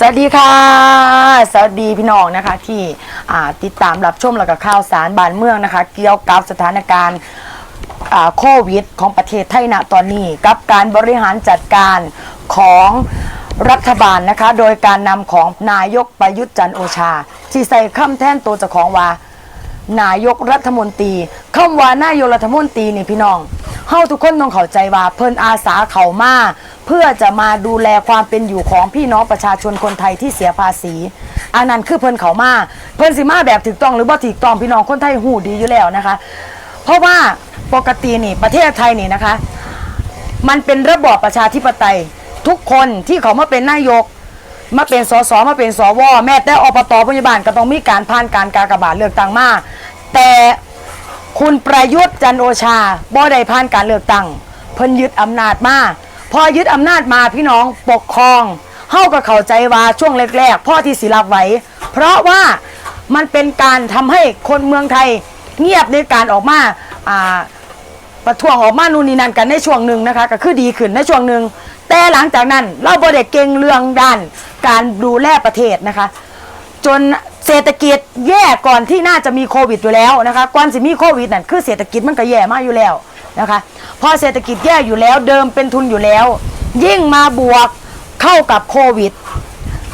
สวัสดีค่ะ สวัสดีพี่น้องนะคะที่ติดตามรับชมแล้วก็ข่าวสารบ้านเมืองนะคะ เกี่ยวกับสถานการณ์โควิดของประเทศไทยณตอนนี้ กับการบริหารจัดการของรัฐบาลนะคะ โดยการนำของนายกประยุทธ์จันโอชา ที่ใส่คำแท่นตัวเจ้าของว่านายกรัฐมนตรีคำว่านายกรัฐมนตรีนี่พี่น้องเฮาทุกคนต้องเข้าใจว่าเพิ่นอาสาเข้ามา เพื่อจะมาดูแลความเป็นอยู่ของพี่น้องประชาชนคนไทยที่เสียภาษี อันนั้นคือเพิ่นเขามาเพิ่นสิมาแบบถูกต้องหรือบ่ถูกต้องพี่น้องคนไทยหูดีอยู่แล้วนะคะ เพราะว่าปกตินี่ประเทศไทยนี่นะคะ มันเป็นระบอบประชาธิปไตย ทุกคนที่เขามาเป็นนายกมาเป็นสสมาเป็นสวแม้แต่อบตพยาบาลก็ต้องมีการผ่านการกากบาทเลือกตั้งมาแต่คุณประยุทธ์จันโอชาบ่ได้ผ่านการเลือกตั้งเพิ่นยึดอำนาจมา พอยึดอำนาจมาพี่น้องปกครองเฮาก็เข้าใจว่าช่วงแรกๆพ่อที่ศิรับไหวเพราะว่ามันเป็นการทำให้คนเมืองไทยเงียบในการออกมาอ่า ประท้วงออกมานู่นนี่นั่นกันในช่วงหนึ่งนะคะก็คือดีขึ้นในช่วงหนึ่งแต่หลังจากนั้นเราบริเดเก่งเรื่องด้านการดูแลประเทศนะคะ จนเศรษฐกิจแย่ก่อนที่น่าจะมีโควิดอยู่แล้วนะคะก่อนสิมีโควิดนั่นคือเศรษฐกิจมันก็แย่มากอยู่แล้ว นะคะพอเศรษฐกิจแย่อยู่แล้วเดิมเป็นทุนอยู่แล้ว ยิ่งมาบวกเข้ากับโควิด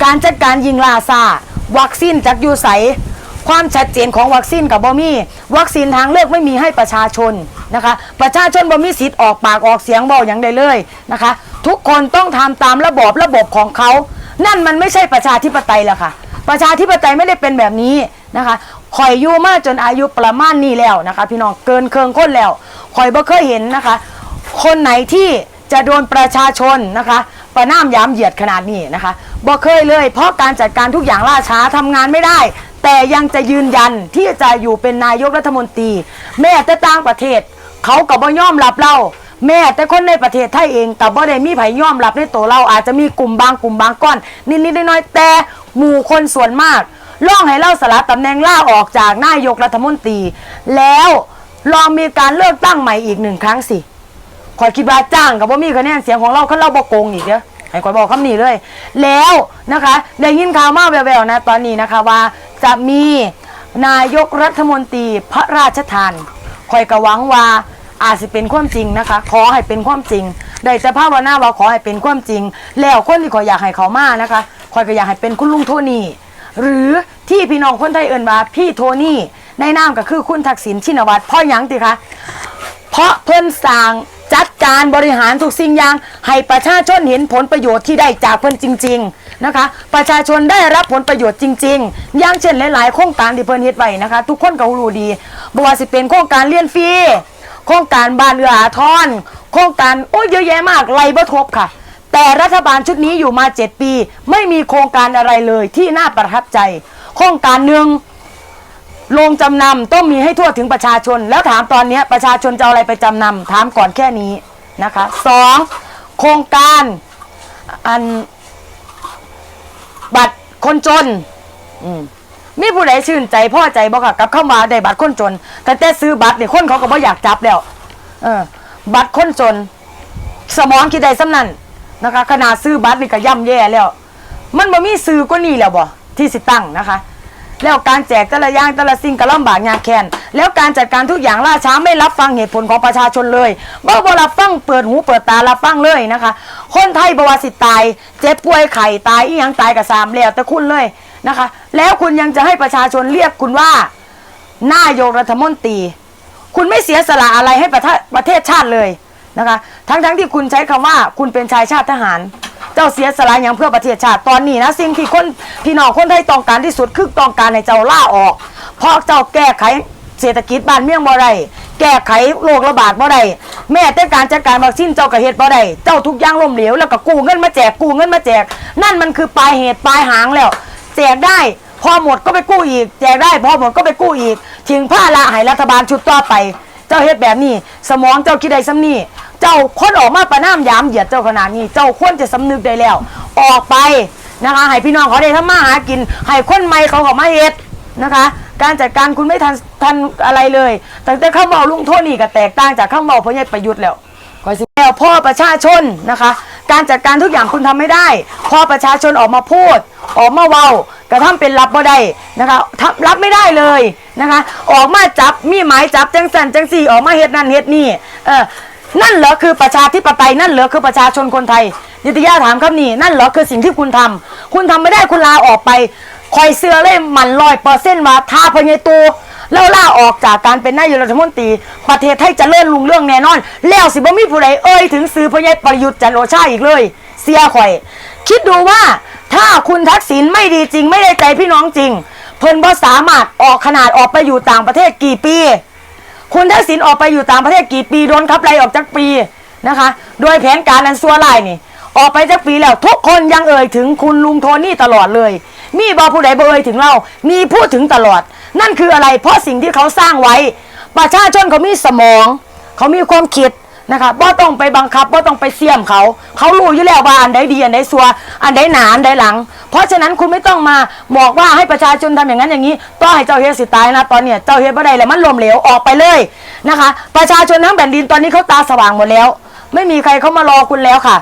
การจัดการยิงลาซาวัคซีนจากยูใสความชัดเจนของวัคซีนกับบอมี่วัคซีนทางเลือกไม่มีให้ประชาชนนะคะ ประชาชนบอมี่สิทธิ์ออกปากออกเสียงบอกอย่างใดเลยนะคะ ทุกคนต้องทำตามระบอบระบบของเขา นั่นมันไม่ใช่ประชาธิปไตยล้วค่ะ ประชาธิปไตยไม่ได้เป็นแบบนี้นะคะคอยอยู่มาจนอายุประมาณนี้แล้วนะคะ พี่น้องเกินเคืองคนแล้ว คอยบ่เคยเห็นนะคะ คนไหนที่จะโดนประชาชนนะคะประนามยามเหยียดขนาดนี้นะคะบ่เคยเลย เพราะการจัดการทุกอย่างล่าช้าทำงานไม่ได้ แต่ยังจะยืนยันที่จะอยู่เป็นนายกรัฐมนตรี แม้แต่ต่างประเทศ เขาก็บ่ยอมรับเราแม้แต่คนในประเทศไทยเองกับบ่ได้มีไผยอมรับในตัวเราอาจจะมีกลุ่มบางกลุ่มบางก้อน นิดๆน้อยๆแต่หมู่คนส่วนมากล่องให้เราสละตำแหน่งล่าออกจากนายกรัฐมนตรี แล้ว ลองมีการเลือกตั้งใหม่อีกหนึ่งครั้งสิขอยคิดว่าจ้างกับว่ามีคะแนนเสียงของเราเขาเราบโกงอีกเด้อให้ขอยบอกคำนี้เลย แล้วนะคะได้ยินข่าวมาแววๆนะตอนนี้นะคะว่าจะมีนายกรัฐมนตรีพระราชทานคอยกระหวังว่าอาจจะเป็นความจริงนะคะ ขอให้เป็นความจริงได้แต่ภาวนาว่าขอให้เป็นความจริง แล้วคนที่ขอยอยากให้เขามานะคะคอยก็อยากให้เป็นคุณลุงโทนี่หรือที่พี่น้องคนไทยเอิ้นว่าพี่โทนี่ ในนามก็คือคุณทักษิณชินวัตรพ่อหยังติคะเพราะเพิ่นสร้างจัดการบริหารทุกสิ่งอย่างให้ประชาชนเห็นผลประโยชน์ที่ได้จากเพิ่นจริง ๆนะคะ ประชาชนได้รับผลประโยชน์จริง ๆ อย่างเช่นหลายๆโครงการที่เพิ่นเฮ็ดไว้นะคะ ทุกคนก็รู้ดีบ่ว่าสิเป็นโครงการเรียนฟรีโครงการบ้านเอื้ออาทรโครงการโอ้ยเยอะแยะมากไล่บ่ทบค่ะ แต่รัฐบาลชุดนี้อยู่มา 7 ปี ไม่มีโครงการอะไรเลยที่น่าประทับใจ โครงการหนึ่ง โรงจำนำต้องมีให้ทั่วถึงประชาชน แล้วถามตอนนี้ประชาชนจะเอาอะไรไปจำนำถามก่อนแค่นี้นะคะสองโครงการอันบัตรคนจนมีผู้ใดชื่นใจพ่อใจบ่ค่ะกับเข้ามาได้บัตรคนจนแต่แต่ซื้อบัตรเนี่ยคนเขาก็บ่อยากจับแล้วเออ บัตรคนจน สมองคิดได้สำนั่นนะคะขนาดซื้อบัตรนี่ก็ย่ำแย่แล้ว มันบ่มีซื้อก็นี่แล้วบ่ที่สิตั้งนะคะ แล้วการแจกแต่ละอย่างแต่ละสิ่งก็ลำบากยากแค้นแล้วการจัดการทุกอย่างล่าช้าไม่รับฟังเหตุผลของประชาชนเลยบ่บ่รับฟังเปิดหูเปิดตารับฟังเลยนะคะ คนไทยบวาสิตาย เจ็บป่วยไข้ตายอีหยังตายกับสามแล้วแต่คุณเลยนะคะ แล้วคุณยังจะให้ประชาชนเรียกคุณว่านายกรัฐมนตรี คุณไม่เสียสละอะไรให้ประเทศประเทศชาติเลยนะคะ ทั้งทั้งที่คุณใช้คำว่าคุณเป็นชายชาติทหาร จ้าเสียสละอย่างเพื่อประเทศชาติตอนนี้นะสิ่งที่คนพี่น้องคนไทยต้องการที่สุดคือต้องการให้เจ้าล่าออก เพราะเจ้าแก้ไขเศรษฐกิจบ้านเมืองบ่ได้แก้ไขโรคระบาดบ่ได้แม้แต่การจัดการวัคซีนเจ้าก็เฮ็ดบ่ได้เจ้าทุกอย่างล้มเหลวแล้วก็กู้เงินมาแจกกู้เงินมาแจก นั่นมันคือปลายเหตุปลายหางแล้วแจกได้พอหมดก็ไปกู้อีก แจกได้พอหมดก็ไปกู้อีกถึงผ้าละให้รัฐบาลชุดต่อไป เจ้าเฮ็ดแบบนี้ สมองเจ้าคิดได้ซ้ำนี่ เจ้าคนออกมาประนามยามเหยียดเจ้าขนาดนี้ เจ้าควรจะสำนึกได้แล้ว ออกไปนะคะให้พี่น้องเขาได้ทำมาหากินให้คนใหม่เขาเขามาเฮ็ดนะคะ การจัดการคุณไม่ทันทันอะไรเลยตั้งแต่ข้าเมาลุงโทนี่ก็แตกต่างจากข้าเมาพระยายประยุทธ์แล้วคอยสิแล้วพ่อประชาชนนะคะ การจัดการทุกอย่างคุณทำไม่ได้ พ่อประชาชนออกมาพูด ออกมาเว้ากระทำเป็นรับบ่ได้นะคะทำรับไม่ได้เลยนะคะ ออกมาจับมีหมายจับจังสันจังสี่ออกมาเฮ็ดนั่นเฮ็ดนี่เออ นั่นเหรอคือประชาธิปไตยนั่นเหรอคือประชาชนคนไทย นิตยาถามคำนี้นั่นเหรอคือสิ่งที่คุณทำคุณทำไม่ได้คุณลาออกไป คอยเสื้อเลยมันลอยเปอร์เซ็นต์ว่าทาพญตูแล้วล่าออกจากการเป็นนายกรัฐมนตรีประเทศไทยจะเลื่อนลุงเรื่องแน่นอน แล้วสิบ่มีผู้ใดเอ่ยถึงซื้อพญายประยุทธ์จันทร์โอชาอีกเลย เสียข่อย คิดดูว่าถ้าคุณทักษิณไม่ดีจริง ไม่ได้ใจพี่น้องจริง เพิ่นบ่สามารถออกขนาดออกไปอยู่ต่างประเทศกี่ปี คุณทักษิณออกไปอยู่ต่างประเทศกี่ปีโดนขับไล่ออกจากปีนะคะ โดยแผนการอันซัวไล่นี่ ออกไปจากปีแล้ว ทุกคนยังเอ่ยถึงคุณลุงโทนี่ตลอดเลย มีบอผู้ใดบ่เอ่ยถึงเรามีพูดถึงตลอด นั่นคืออะไรเพราะสิ่งที่เขาสร้างไว้ ประชาชนเขามีสมอง เขามีความคิด นะคะบ่ต้องไปบังคับบ่ต้องไปเสี่ยมเขา เขารู้อยู่แล้วว่าอันใดดีอันใดซัวอันใดหนาอันใดหลัง เพราะฉะนั้นคุณไม่ต้องมาบอกว่าให้ประชาชนทำอย่างนั้นอย่างนี้ต้องให้เจ้าเฮ็ดสิตายนะตอนเนี้ยเจ้าเฮ็ดบ่ได้แล้วมันล้มเหลวออกไปเลยนะคะ ประชาชนทั้งแผ่นดินตอนนี้เขาตาสว่างหมดแล้ว ไม่มีใครเขามารอคุณแล้วค่ะ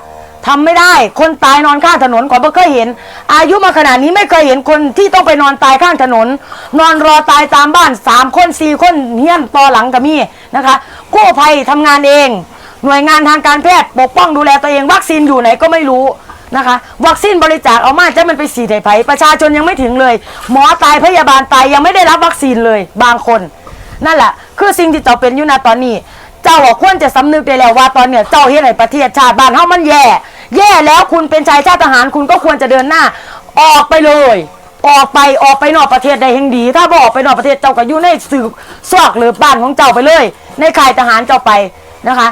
ทำไม่ได้ คนตายนอนข้างถนนก่อนไม่เคยเห็น อายุมาขนาดนี้ไม่เคยเห็นคนที่ต้องไปนอนตายข้างถนน นอนรอตายตามบ้านสามคนสี่คนเฮี้ยนต่อหลังกับมีนะคะกู้ภัยทำงานเอง หน่วยงานทางการแพทย์ปกป้องดูแลตัวเองวัคซีนอยู่ไหนก็ไม่รู้นะคะ วัคซีนบริจาคเอามาจะมันไปสีไถไผประชาชนยังไม่ถึงเลย หมอตายพยาบาลตายยังไม่ได้รับวัคซีนเลยบางคน นั่นแหละ คือสิ่งที่เจ้าเป็นอยู่นะตอนนี้ เจ้าอะควรจะสำนึกได้แล้วว่าตอนเนี้ยเจ้าเฮ็ดให้ประเทศชาติบ้านเฮามันแย่ แย่แล้วคุณเป็นชายชาติทหารคุณก็ควรจะเดินหน้า ออกไปเลย ออกไปออกไปนอกประเทศได้แห่งดี ถ้าบ่ออกไปนอกประเทศเจ้าก็อยู่ในสืบซอกหรือบ้านของเจ้าไปเลย ในค่ายทหารเจ้าไปนะคะ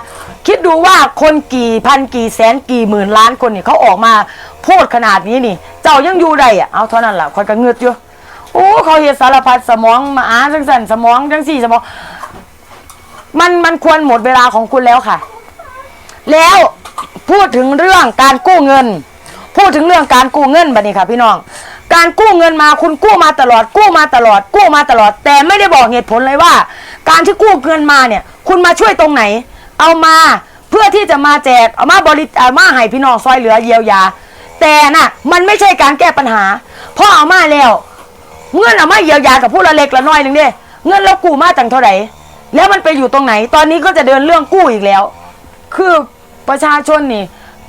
คิดดูว่าคนกี่พันกี่แสนกี่หมื่นล้านคนนี่เขาออกมาพูดขนาดนี้นี่ เจ้ายังอยู่ได้อะเอาเท่านั้นล่ะคอยก็เงือดอยู่โอ้เขาเฮ็ดสารพัดสมองมาอ่าจังสั่นสมองจังสี่สมอง มันมันควรหมดเวลาของคุณแล้วค่ะ แล้วพูดถึงเรื่องการกู้เงิน พูดถึงเรื่องการกู้เงินบัดนี้ค่ะ พี่น้อง การกู้เงินมาคุณกู้มาตลอด กู้มาตลอด กู้มาตลอด แต่ไม่ได้บอกเหตุผลเลยว่า การที่กู้เงินมาเนี่ย คุณมาช่วยตรงไหน เอามาเพื่อที่จะมาแจกเอามาบริเอามาให้พี่น้องซอยเหลือเยียวยา แต่น่ะ มันไม่ใช่การแก้ปัญหาเพราะเอามาแล้ว เงินเอามาเยียวยากับผู้ละเล็กละน้อยหนึ่งเด้เงินเรากู้มาจังเท่าไหร่ แล้วมันไปอยู่ตรงไหน ตอนนี้ก็จะเดินเรื่องกู้อีกแล้ว คือประชาชนนี่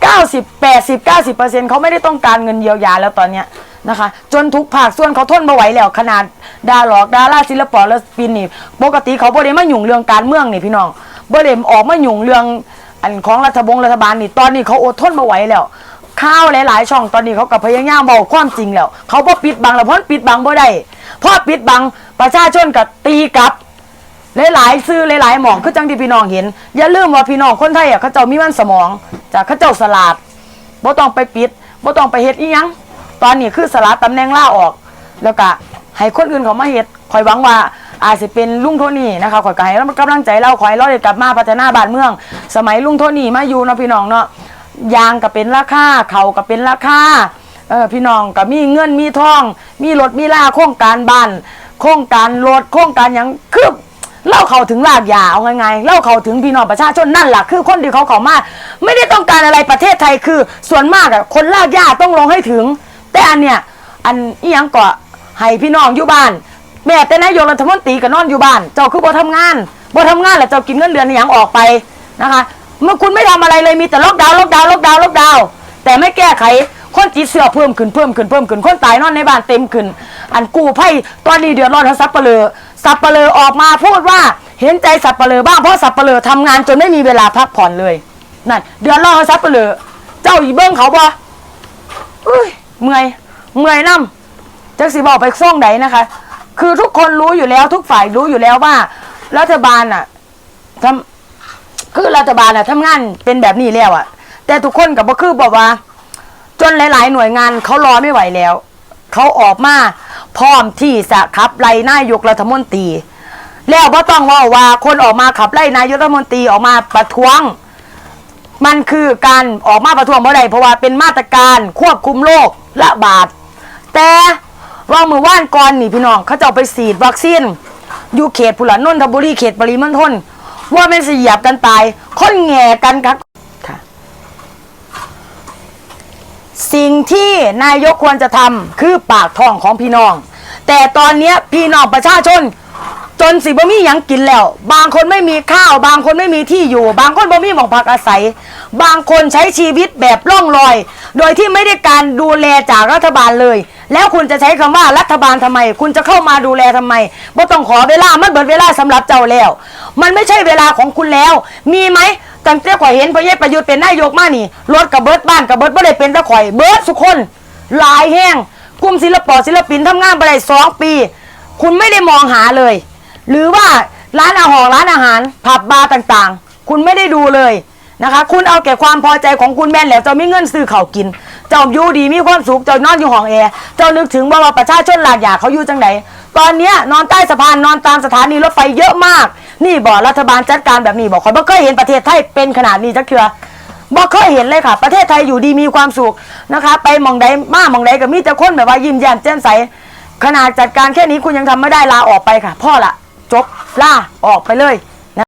90 80 90เปอร์เซ็นต์เขาไม่ได้ต้องการเงินเยียวยาแล้วตอนเนี้ยนะคะ จนทุกภาคส่วนเขาทนไม่ไหวแล้วขนาดดาหลอกดาราศิลปะและปินนี่ปกติเขาบ่ได้มาหยุ่งเรื่องการเมืองนี่พี่น้องบ่ได้ออกมาหยุ่งเรื่องอันของรัฐบงรัฐบาลนี่ตอนนี้เขาอดทนไม่ไหวแล้วข้าวหลายๆช่องตอนนี้เขากับพยายามบอกความจริงแล้ว เขาบ่ปิดบังแล้วเพราะปิดบังบ่ได้เพราะปิดบังประชาชนกับตีกับ หลายๆซื้อหลายๆหมองคือจังที่พี่น้องเห็น อย่าลืมว่าพี่น้องคนไทยอะเขาเจ้ามีมันสมองจากเขาเจ้าสลาดบ่ต้องไปปิดบ่ต้องไปเฮ็ดอีหยังตอนนี้คือสลาดตำแหน่งล่าออก แล้วก็ให้คนอื่นเขามาเฮ็ดคอยหวังว่าอาจจะเป็นลุงโทนี่นะคะขอยก็ให้กำลังใจเราขอให้เราได้กลับมาพัฒนาบ้านเมือง สมัยลุงโทนี่มาอยู่เนาะพี่น้องเนาะยางก็เป็นราคาเขาก็เป็นราคาเออพี่น้องก็มีเงินมีทอง มีรถมีลาโครงการบ้านโครงการรถโครงการหยังคือ เล่าเขาถึงรากหญ้าเอาไงๆเล่าเขาถึงพี่น้องประชาชนนั่นแหละคือคนที่เขาเขามาไม่ได้ต้องการอะไรประเทศไทยคือ ส่วนมากอะคนรากหญ้าต้องลงให้ถึง แต่อันเนี้ยอันอีหยังก็ให้พี่น้องอยู่บ้าน แม่แต่นายกรัฐมนตรีก็นอนอยู่บ้าน เจ้าคือบ่ทำงานบ่ทำงานแล้วเจ้ากินเงินเดือนอหย่างออกไปนะคะ เมื่อคุณไม่ทำอะไรเลยมีแต่ล็อกดาวน์ล็อกดาวน์ล็อกดาวน์ล็อกดาวน์แต่ไม่แก้ไขคนจีเสือเพิ่มขึ้นเพิ่มขึ้นเพิ่มขึ้นคนตายนอนในบ้านเต็มขึ้น อันกู้ไพ่ตอนนี้เดือดร้อนทั้งซับเปลือ ซับเปลือออกมาพูดว่าเห็นใจสับเปลือบ้างเพราะสับเปลือทำงานจนไม่มีเวลาพักผ่อนเลยนั่นเดือดร้อนทั้งซับเปลือเจ้าอีเบิ้งเขาบ่อุ้ยเมื่อยเมื่อยน้ำจักสิบอกไปส่งไหนนะคะ คือทุกคนรู้อยู่แล้ว ทุกฝ่ายรู้อยู่แล้วว่า รัฐบาลอะทำคือรัฐบาลอะทำงานเป็นแบบนี้แล้วอะ แต่ทุกคนกับบ่คือบอกว่า จนหลาย ๆ หน่วยงานเขารอไม่ไหวแล้วเขาออกมา พร้อมที่จะขับไล่นายกรัฐมนตรี แล้วบ่ต้องว่าว่าคนออกมาขับไล่นายกรัฐมนตรีออกมาประท้วง มันคือการออกมาประท้วงเพราะใดเพราะว่าเป็นมาตรการควบคุมโรคระบาด แต่ว่ามือว่านก่อนนี่พี่น้องเขาจะเอาไปฉีดวัคซีนอยู่เขตพุละนนทบุรีเขตปริมณฑลว่าเป็นสเหยียบกันตายคนแง่กันครับค่ะ สิ่งที่นายกควรจะทำคือปากท้องของพี่น้อง แต่ตอนเนี้พี่น้องประชาชน จนสิบ่มีหยังกินแล้ว บางคนไม่มีข้าว บางคนไม่มีที่อยู่ บางคนบ่มีหมองพักอาศัย บางคนใช้ชีวิตแบบล่องลอย โดยที่ไม่ได้การดูแลจากรัฐบาลเลย แล้วคุณจะใช้คำว่ารัฐบาลทำไม คุณจะเข้ามาดูแลทำไมบ่ต้องขอเวลามันเบิดเวลาสำหรับเจ้าแล้ว มันไม่ใช่เวลาของคุณแล้ว มีไหม ตั้งแต่ข่อยเห็นพระเยประยุทธ์เป็นนายกมานี่รถกับเบิร์ดบ้านกับเบิร์ดบ่ได้เป็นตะข่อยเบิร์ดสุกคนหลายแห้งกลุ่มศิลปะศิลปินทำงานไปได้สองปี คุณไม่ได้มองหาเลย หรือว่าร้านอาหารร้านอาหารผับบาร์ต่างๆ คุณไม่ได้ดูเลยนะคะ คุณเอาแก่ความพอใจของคุณแม่แล้วเจ้ามีเงินซื้อเขากิน เจ้าอยู่ดีมีความสุขเจ้านอนอยู่ห้องแอร์เจ้านึกถึงว่าประชาชนหลากอยากเขาอยู่จังไหนตอนเนี้ยนอนใต้สะพานนอนตามสถานีรถไฟเยอะมาก นี่บอกรัฐบาลจัดการแบบนี้บอกคนบ่เคยเห็นประเทศไทยเป็นขนาดนี้จักเทื่อบ่เคยเห็นเลยค่ะ ประเทศไทยอยู่ดีมีความสุขนะคะ ไปมองใดมามองใดก็มีแต่คนแบบว่ายิ้มแย้มแจ่มใสขนาดจัดการแค่นี้คุณยังทำไม่ได้ลาออกไปค่ะ พ่อละจบลาออกไปเลย